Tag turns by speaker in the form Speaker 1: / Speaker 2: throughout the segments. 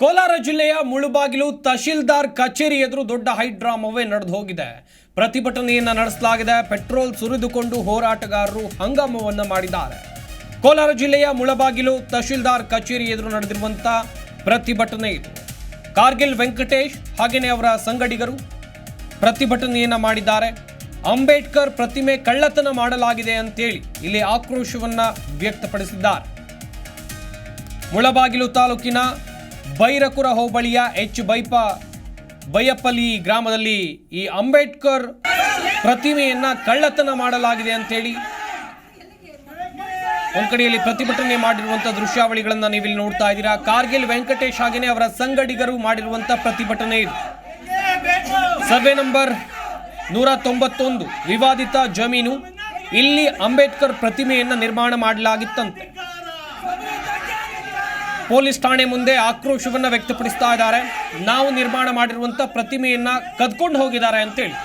Speaker 1: ಕೋಲಾರ ಜಿಲ್ಲೆಯ ಮುಳುಬಾಗಿಲು ತಹಶೀಲ್ದಾರ್ ಕಚೇರಿ ಎದುರು ದೊಡ್ಡ ಹೈಡ್ರಾಮವೇ ನಡೆದು ಹೋಗಿದೆ. ಪ್ರತಿಭಟನೆಯನ್ನ ನಡೆಸಲಾಗಿದೆ. ಪೆಟ್ರೋಲ್ ಸುರಿದುಕೊಂಡು ಹೋರಾಟಗಾರರು ಹಂಗಾಮವನ್ನು ಮಾಡಿದ್ದಾರೆ. ಕೋಲಾರ ಜಿಲ್ಲೆಯ ಮುಳಬಾಗಿಲು ತಹಶೀಲ್ದಾರ್ ಕಚೇರಿ ಎದುರು ನಡೆದಿರುವಂಥ ಪ್ರತಿಭಟನೆ ಇದು. ಕಾರ್ಗಿಲ್ ವೆಂಕಟೇಶ್ ಹಾಗೆಯೇ ಅವರ ಸಂಗಡಿಗರು ಪ್ರತಿಭಟನೆಯನ್ನ ಮಾಡಿದ್ದಾರೆ. ಅಂಬೇಡ್ಕರ್ ಪ್ರತಿಮೆ ಕಳ್ಳತನ ಮಾಡಲಾಗಿದೆ ಅಂತೇಳಿ ಇಲ್ಲಿ ಆಕ್ರೋಶವನ್ನ ವ್ಯಕ್ತಪಡಿಸಿದ್ದಾರೆ. ಮುಳಬಾಗಿಲು ತಾಲೂಕಿನ ಬೈರಕುರ ಹೋಬಳಿಯ ಎಚ್ ಬೈಪ ಬೈಯಪ್ಪಲಿ ಗ್ರಾಮದಲ್ಲಿ ಈ ಅಂಬೇಡ್ಕರ್ ಪ್ರತಿಮೆಯನ್ನು ಕಳ್ಳತನ ಮಾಡಲಾಗಿದೆ ಅಂತೇಳಿ ಒಂದು ಕಡೆಯಲ್ಲಿ ಪ್ರತಿಭಟನೆ ಮಾಡಿರುವಂಥ ದೃಶ್ಯಾವಳಿಗಳನ್ನು ನೀವಿಲ್ಲಿ ನೋಡ್ತಾ ಇದ್ದೀರಾ. ಕಾರ್ಗಿಲ್ ವೆಂಕಟೇಶ್ ಹಾಗೇನೆ ಅವರ ಸಂಗಡಿಗರು ಮಾಡಿರುವಂಥ ಪ್ರತಿಭಟನೆ ಇದು. ಸರ್ವೆ ನಂಬರ್ ನೂರ ತೊಂಬತ್ತೊಂದು, ವಿವಾದಿತ ಜಮೀನು. ಇಲ್ಲಿ ಅಂಬೇಡ್ಕರ್ ಪ್ರತಿಮೆಯನ್ನು ನಿರ್ಮಾಣ ಮಾಡಲಾಗಿತ್ತಂತೆ. ಪೊಲೀಸ್ ಠಾಣೆ ಮುಂದೆ ಆಕ್ರೋಶವನ್ನು ವ್ಯಕ್ತಪಡಿಸ್ತಾ ಇದ್ದಾರೆ. ನಾವು ನಿರ್ಮಾಣ ಮಾಡಿರುವಂತ ಪ್ರತಿಮೆಯನ್ನ ಕದ್ಕೊಂಡು ಹೋಗಿದ್ದಾರೆ ಅಂತೇಳಿ.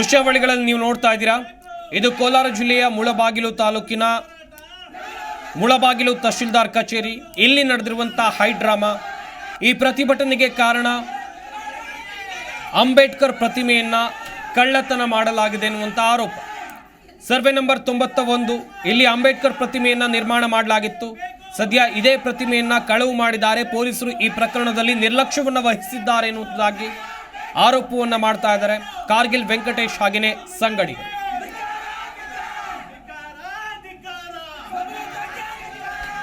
Speaker 1: ದೃಶ್ಯಾವಳಿಗಳಲ್ಲಿ ನೀವು ನೋಡ್ತಾ ಇದ್ದೀರಾ? ಇದು ಕೋಲಾರ ಜಿಲ್ಲೆಯ ಮುಳಬಾಗಿಲು ತಾಲೂಕಿನ ಮುಳಬಾಗಿಲು ತಹಶೀಲ್ದಾರ್ ಕಚೇರಿ. ಇಲ್ಲಿ ನಡೆದಿರುವಂತಹ ಹೈ ಡ್ರಾಮಾ ಈ ಪ್ರತಿಭಟನೆಗೆ ಕಾರಣ ಅಂಬೇಡ್ಕರ್ ಪ್ರತಿಮೆಯನ್ನ ಕಳ್ಳತನ ಮಾಡಲಾಗಿದೆ ಎನ್ನುವಂಥ ಆರೋಪ. ಸರ್ವೆ ನಂಬರ್ ತೊಂಬತ್ತ ಒಂದು ಇಲ್ಲಿ ಅಂಬೇಡ್ಕರ್ ಪ್ರತಿಮೆಯನ್ನ ನಿರ್ಮಾಣ ಮಾಡಲಾಗಿತ್ತು. ಸದ್ಯ ಇದೇ ಪ್ರತಿಮೆಯನ್ನ ಕಳವು ಮಾಡಿದ್ದಾರೆ. ಪೊಲೀಸರು ಈ ಪ್ರಕರಣದಲ್ಲಿ ನಿರ್ಲಕ್ಷ್ಯವನ್ನು ವಹಿಸಿದ್ದಾರೆ ಎನ್ನುವುದಾಗಿ ಆರೋಪವನ್ನ ಮಾಡ್ತಾ ಇದ್ದಾರೆ ಕಾರ್ಗಿಲ್ ವೆಂಕಟೇಶ್ ಹಾಗೆಯೇ ಸಂಗಡಿ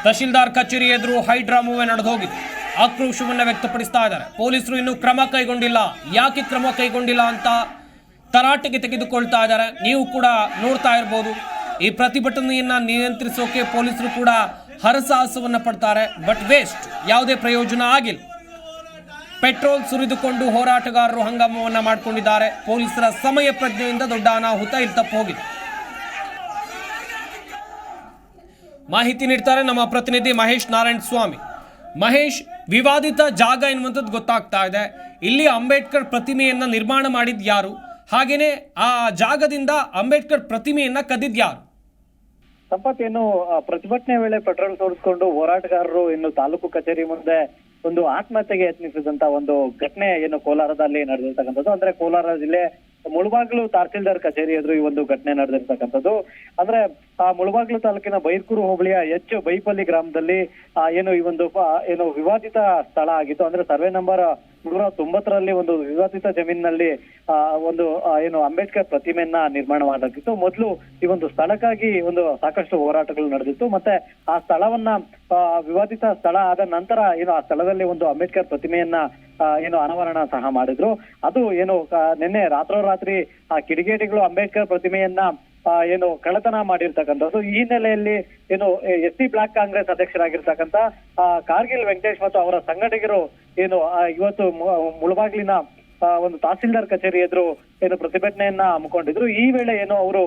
Speaker 1: ತಹಶೀಲ್ದಾರ್ ಕಚೇರಿ ಎದುರು ಹೈಡ್ರಾಮವೇ ನಡೆದು ಹೋಗಿದೆ. ಆಕ್ರೋಶವನ್ನು ವ್ಯಕ್ತಪಡಿಸ್ತಾ ಇದ್ದಾರೆ. ಪೊಲೀಸರು ಇನ್ನೂ ಕ್ರಮ ಕೈಗೊಂಡಿಲ್ಲ. ಯಾಕೆ ಕ್ರಮ ಕೈಗೊಂಡಿಲ್ಲ ಅಂತ ತರಾಟೆಗೆ ತೆಗೆದುಕೊಳ್ತಾ ಇದ್ದಾರೆ. ನೀವು ಕೂಡ ನೋಡ್ತಾ ಇರ್ಬೋದು. ಈ ಪ್ರತಿಭಟನೆಯನ್ನು ನಿಯಂತ್ರಿಸೋಕೆ ಪೊಲೀಸರು ಕೂಡ ಹರಸಾಹಸವನ್ನು ಪಡ್ತಾರೆ. ಬಟ್ ವೇಸ್ಟ್ ಯಾವುದೇ ಪ್ರಯೋಜನ ಆಗಿಲ್ಲ. ಪೆಟ್ರೋಲ್ ಸುರಿದುಕೊಂಡು ಹೋರಾಟಗಾರರು ಹಂಗಾಮವನ್ನು ಮಾಡಿಕೊಂಡಿದ್ದಾರೆ. ಪೊಲೀಸರ ಸಮಯ ಪ್ರಜ್ಞೆಯಿಂದ ದೊಡ್ಡ ಅನಾಹುತ, ಇಲ್ಲಿ ತಪ್ಪು ಮಾಹಿತಿ ನೀಡ್ತಾರೆ ನಮ್ಮ ಪ್ರತಿನಿಧಿ ಮಹೇಶ್ ನಾರಾಯಣ ಸ್ವಾಮಿ. ಮಹೇಶ್, ವಿವಾದಿತ ಜಾಗ ಎನ್ನುವಂಥದ್ದು ಗೊತ್ತಾಗ್ತಾ ಇದೆ. ಇಲ್ಲಿ ಅಂಬೇಡ್ಕರ್ ಪ್ರತಿಮೆಯನ್ನು ನಿರ್ಮಾಣ ಮಾಡಿದ್ ಯಾರು? ಹಾಗೇನೆ ಆ ಜಾಗದಿಂದ ಅಂಬೇಡ್ಕರ್ ಪ್ರತಿಮೆಯನ್ನ ಕದ್ದಿದ್ ಯಾರು?
Speaker 2: ಸಂಪತ್ ಏನು ಪ್ರತಿಭಟನೆ ವೇಳೆ ಪೆಟ್ರೋಲ್ ತೋರಿಸಿಕೊಂಡು ಹೋರಾಟಗಾರರು ಇನ್ನು ತಾಲೂಕು ಕಚೇರಿ ಮುಂದೆ ಒಂದು ಆತ್ಮಹತ್ಯೆಗೆ ಯತ್ನಿಸಿದಂತ ಒಂದು ಘಟನೆ ಏನು ಕೋಲಾರದಲ್ಲಿ ನಡೆದಿರ್ತಕ್ಕಂಥದ್ದು. ಅಂದ್ರೆ ಕೋಲಾರ ಜಿಲ್ಲೆ ಮುಳಬಾಗ್ಲು ತಹಸೀಲ್ದಾರ್ ಕಚೇರಿ ಎದುರು ಈ ಒಂದು ಘಟನೆ ನಡೆದಿರ್ತಕ್ಕಂಥದ್ದು. ಅಂದ್ರೆ ಆ ಮುಳಬಾಗ್ಲು ತಾಲೂಕಿನ ಬೈರ್ಕೂರು ಹೋಬಳಿಯ ಎಚ್ ಬೈಪಲ್ಲಿ ಗ್ರಾಮದಲ್ಲಿ ಏನು ಈ ಒಂದು ಏನು ವಿವಾದಿತ ಸ್ಥಳ ಆಗಿತ್ತು. ಅಂದ್ರೆ ಸರ್ವೆ ನಂಬರ್ ನೂರ ತೊಂಬತ್ತರಲ್ಲಿ ಒಂದು ವಿವಾದಿತ ಜಮೀನಿನಲ್ಲಿ ಒಂದು ಏನು ಅಂಬೇಡ್ಕರ್ ಪ್ರತಿಮೆಯನ್ನ ನಿರ್ಮಾಣ ಮಾಡಲಾಗಿತ್ತು. ಮೊದಲು ಈ ಒಂದು ಸ್ಥಳಕ್ಕಾಗಿ ಒಂದು ಸಾಕಷ್ಟು ಹೋರಾಟಗಳು ನಡೆದಿತ್ತು. ಮತ್ತೆ ಆ ಸ್ಥಳವನ್ನ ವಿವಾದಿತ ಸ್ಥಳ ಆದ ನಂತರ ಏನು ಆ ಸ್ಥಳದಲ್ಲಿ ಒಂದು ಅಂಬೇಡ್ಕರ್ ಪ್ರತಿಮೆಯನ್ನ ಏನು ಅನಾವರಣ ಸಹ ಮಾಡಿದ್ರು. ಅದು ಏನು ನಿನ್ನೆ ರಾತ್ರೋರಾತ್ರಿ ಆ ಕಿಡಿಗೇಡಿಗಳು ಅಂಬೇಡ್ಕರ್ ಪ್ರತಿಮೆಯನ್ನ ಏನು ಕಳ್ಳತನ ಮಾಡಿರ್ತಕ್ಕಂಥದ್ದು ಈ ಹಿನ್ನೆಲೆಯಲ್ಲಿ ಏನು ಎಸ್ ಸಿ ಬ್ಲಾಕ್ ಕಾಂಗ್ರೆಸ್ ಅಧ್ಯಕ್ಷರಾಗಿರ್ತಕ್ಕಂಥ ಕಾರ್ಗಿಲ್ ವೆಂಕಟೇಶ್ ಮತ್ತು ಅವರ ಸಂಘಟಕರು ಏನು ಇವತ್ತು ಮುಳಬಾಗ್ಲಿನ ಒಂದು ತಹಸೀಲ್ದಾರ್ ಕಚೇರಿ ಎದುರು ಏನು ಪ್ರತಿಭಟನೆಯನ್ನ ಹಮ್ಮಿಕೊಂಡಿದ್ರು. ಈ ವೇಳೆ ಏನು ಅವರು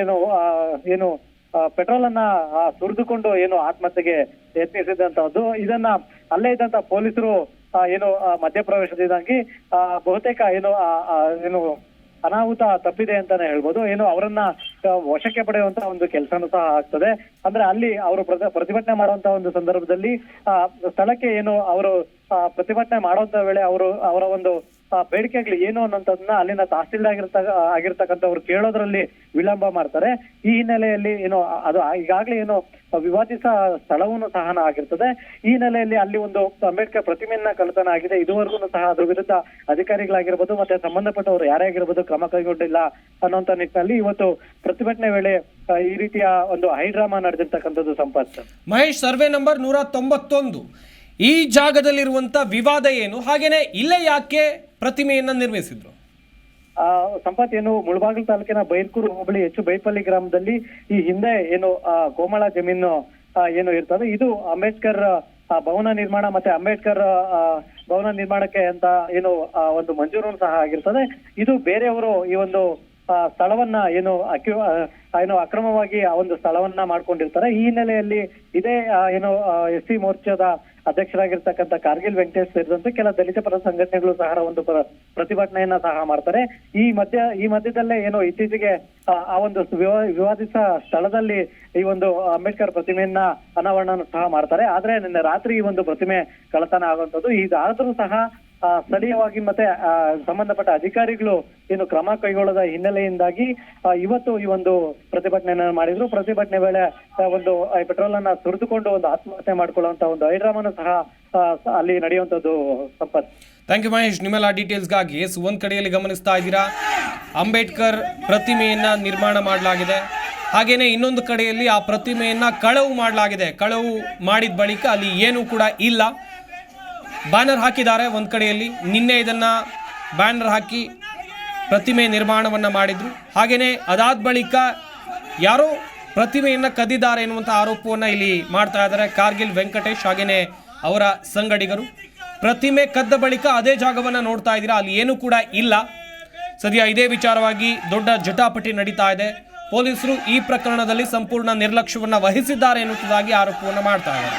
Speaker 2: ಏನು ಏನು ಪೆಟ್ರೋಲ್ ಅನ್ನ ಸುರಿದುಕೊಂಡು ಏನು ಆತ್ಮಹತ್ಯೆಗೆ ಯತ್ನಿಸಿದಂತಹದ್ದು. ಇದನ್ನ ಅಲ್ಲೇ ಇದ್ದಂತ ಪೊಲೀಸರು ಏನು ಮಧ್ಯಪ್ರವೇಶದಿಂದಾಗಿ ಬಹುತೇಕ ಏನು ಏನು ಅನಾಹುತ ತಪ್ಪಿದೆ ಅಂತಾನೆ ಹೇಳ್ಬೋದು. ಏನು ಅವರನ್ನ ವಶಕ್ಕೆ ಪಡೆಯುವಂತ ಒಂದು ಕೆಲಸನೂ ಸಹ ಆಗ್ತದೆ. ಅಂದ್ರೆ ಅಲ್ಲಿ ಅವರು ಪ್ರತಿ- ಪ್ರತಿಭಟನೆ ಮಾಡುವಂತಹ ಒಂದು ಸಂದರ್ಭದಲ್ಲಿ ಸ್ಥಳಕ್ಕೆ ಏನು ಅವರು ಪ್ರತಿಭಟನೆ ಮಾಡುವಂತ ವೇಳೆ ಅವರು ಅವರ ಒಂದು ಬೇಡಿಕೆಗಳು ಏನು ಅನ್ನೋಂಥದ್ನ ಅಲ್ಲಿನ ತಹಸೀಲ್ದಾರ್ ಆಗಿರ್ತ ಆಗಿರ್ತಕ್ಕಂಥವ್ರು ಕೇಳೋದ್ರಲ್ಲಿ ವಿಳಂಬ ಮಾಡ್ತಾರೆ. ಈ ಹಿನ್ನೆಲೆಯಲ್ಲಿ ಏನು ಅದು ಈಗಾಗಲೇ ಏನು ವಿವಾದಿತ ಸ್ಥಳವನ್ನು ಸಹ ಆಗಿರ್ತದೆ. ಈ ಹಿನ್ನೆಲೆಯಲ್ಲಿ ಅಲ್ಲಿ ಒಂದು ಅಂಬೇಡ್ಕರ್ ಪ್ರತಿಮೆಯನ್ನ ಕಳ್ಳತನ ಆಗಿದೆ. ಇದುವರೆಗೂ ಸಹ ಅದ್ರ ವಿರುದ್ಧ ಅಧಿಕಾರಿಗಳಾಗಿರ್ಬೋದು ಮತ್ತೆ ಸಂಬಂಧಪಟ್ಟವರು ಯಾರೇ ಆಗಿರ್ಬೋದು ಕ್ರಮ ಕೈಗೊಂಡಿಲ್ಲ ಅನ್ನೋಂತ ನಿಟ್ಟಿನಲ್ಲಿ ಇವತ್ತು ಪ್ರತಿಭಟನೆ ವೇಳೆ ಈ ರೀತಿಯ ಒಂದು ಹೈಡ್ರಾಮಾ ನಡೆದಿರ್ತಕ್ಕಂಥದ್ದು ಸಂಪತ್.
Speaker 1: ಮಹೇಶ್, ಸರ್ವೆ ನಂಬರ್ ನೂರ ತೊಂಬತ್ತೊಂದು. ಈ ಜಾಗದಲ್ಲಿರುವಂತ ವಿವಾದ ಏನು? ಹಾಗೇನೆ, ಇಲ್ಲೇ ಯಾಕೆ ಪ್ರತಿಮೆಯನ್ನ ನಿರ್ಮಿಸಿದ್ರು.
Speaker 2: ಸಂಪತ್ ಏನು ಮುಳಬಾಗಿಲು ತಾಲೂಕಿನ ಬೈರ್ಕೂರು ಹೋಬಳಿ ಹೆಚ್ಚು ಬೈಪಲ್ಲಿ ಗ್ರಾಮದಲ್ಲಿ ಈ ಹಿಂದೆ ಏನು ಆ, ಕೋಮಳ ಜಮೀನು ಏನು ಇರ್ತದೆ ಇದು ಅಂಬೇಡ್ಕರ್ ಭವನ ನಿರ್ಮಾಣ ಮತ್ತೆ ಅಂಬೇಡ್ಕರ್ ಭವನ ನಿರ್ಮಾಣಕ್ಕೆ ಅಂತ ಏನು ಒಂದು ಮಂಜೂರು ಸಹ ಆಗಿರ್ತದೆ. ಇದು ಬೇರೆಯವರು ಈ ಒಂದು ಸ್ಥಳವನ್ನ ಏನು ಏನು ಅಕ್ರಮವಾಗಿ ಆ ಒಂದು ಸ್ಥಳವನ್ನ ಮಾಡ್ಕೊಂಡಿರ್ತಾರೆ. ಈ ಹಿನ್ನೆಲೆಯಲ್ಲಿ ಇದೇ ಏನು ಎಸ್ ಸಿ ಮೋರ್ಚಾದ ಅಧ್ಯಕ್ಷರಾಗಿರ್ತಕ್ಕಂಥ ಕಾರ್ಗಿಲ್ ವೆಂಕಟೇಶ್ ಸೇರಿದಂತೆ ಕೆಲ ದಲಿತ ಪರ ಸಂಘಟನೆಗಳು ಸಹ ಒಂದು ಪ್ರ- ಪ್ರತಿಭಟನೆಯನ್ನ ಸಹ ಮಾಡ್ತಾರೆ. ಈ ಮಧ್ಯ ಈ ಮಧ್ಯದಲ್ಲೇ ಏನು ಇತ್ತೀಚೆಗೆ ಆ, ಒಂದು ವಿವಾ- ವಿವಾದಿತ ಸ್ಥಳದಲ್ಲಿ ಈ ಒಂದು ಅಂಬೇಡ್ಕರ್ ಪ್ರತಿಮೆಯನ್ನ ಅನಾವರಣ ಸಹ ಮಾಡ್ತಾರೆ. ಆದ್ರೆ ನಿನ್ನೆ ರಾತ್ರಿ ಈ ಒಂದು ಪ್ರತಿಮೆ ಕಳತನ ಆಗುವಂತದ್ದು ಇದಾದ್ರೂ ಸಹ ಸ್ಥಳೀಯವಾಗಿ ಮತ್ತೆ ಸಂಬಂಧಪಟ್ಟ ಅಧಿಕಾರಿಗಳು ಏನು ಕ್ರಮ ಕೈಗೊಳ್ಳದ ಹಿನ್ನೆಲೆಯಿಂದಾಗಿ ಇವತ್ತು ಈ ಒಂದು ಪ್ರತಿಭಟನೆಯನ್ನ ಮಾಡಿದ್ರು. ಪ್ರತಿಭಟನೆ ವೇಳೆ ಒಂದು ಪೆಟ್ರೋಲ್ ಅನ್ನ ಸುರಿದುಕೊಂಡು ಒಂದು ಆತ್ಮಹತ್ಯೆ ಮಾಡ್ಕೊಳ್ಳುವಂತ ಒಂದು ಐಡ್ರಾಮನು ಸಹ ಅಲ್ಲಿ ನಡೆಯುವಂತದ್ದು ಸಂಪತ್
Speaker 1: ಥ್ಯಾಂಕ್ ಯು ಮಹೇಶ್. ನಿಮ್ಮೆಲ್ಲ ಡೀಟೇಲ್ಸ್ಗಾಗಿ ಒಂದ್ ಕಡೆಯಲ್ಲಿ ಗಮನಿಸ್ತಾ ಇದ್ದೀರಾ? ಅಂಬೇಡ್ಕರ್ ಪ್ರತಿಮೆಯನ್ನ ನಿರ್ಮಾಣ ಮಾಡಲಾಗಿದೆ. ಹಾಗೇನೆ ಇನ್ನೊಂದು ಕಡೆಯಲ್ಲಿ ಆ ಪ್ರತಿಮೆಯನ್ನ ಕಳವು ಮಾಡಲಾಗಿದೆ. ಕಳವು ಮಾಡಿದ ಬಳಿಕ ಅಲ್ಲಿ ಏನೂ ಕೂಡ ಇಲ್ಲ. ಬ್ಯಾನರ್ ಹಾಕಿದ್ದಾರೆ ಒಂದು ಕಡೆಯಲ್ಲಿ. ನಿನ್ನೆ ಇದನ್ನು ಬ್ಯಾನರ್ ಹಾಕಿ ಪ್ರತಿಮೆ ನಿರ್ಮಾಣವನ್ನು ಮಾಡಿದರು. ಹಾಗೆಯೇ ಅದಾದ ಬಳಿಕ ಯಾರೋ ಪ್ರತಿಮೆಯನ್ನು ಕದ್ದಿದ್ದಾರೆ ಎನ್ನುವಂಥ ಆರೋಪವನ್ನು ಇಲ್ಲಿ ಮಾಡ್ತಾ ಇದ್ದಾರೆ ಕಾರ್ಗಿಲ್ ವೆಂಕಟೇಶ್ ಹಾಗೆಯೇ ಅವರ ಸಂಗಡಿಗರು. ಪ್ರತಿಮೆ ಕದ್ದ ಬಳಿಕ ಅದೇ ಜಾಗವನ್ನು ನೋಡ್ತಾ ಇದ್ದೀರಾ? ಅಲ್ಲಿ ಏನೂ ಕೂಡ ಇಲ್ಲ. ಸದ್ಯ ಇದೇ ವಿಚಾರವಾಗಿ ದೊಡ್ಡ ಜಟಾಪಟಿ ನಡೀತಾ ಇದೆ. ಪೊಲೀಸರು ಈ ಪ್ರಕರಣದಲ್ಲಿ ಸಂಪೂರ್ಣ ನಿರ್ಲಕ್ಷ್ಯವನ್ನು ವಹಿಸಿದ್ದಾರೆ ಎನ್ನುವುದಾಗಿ ಆರೋಪವನ್ನು ಮಾಡ್ತಾ ಇದ್ದಾರೆ.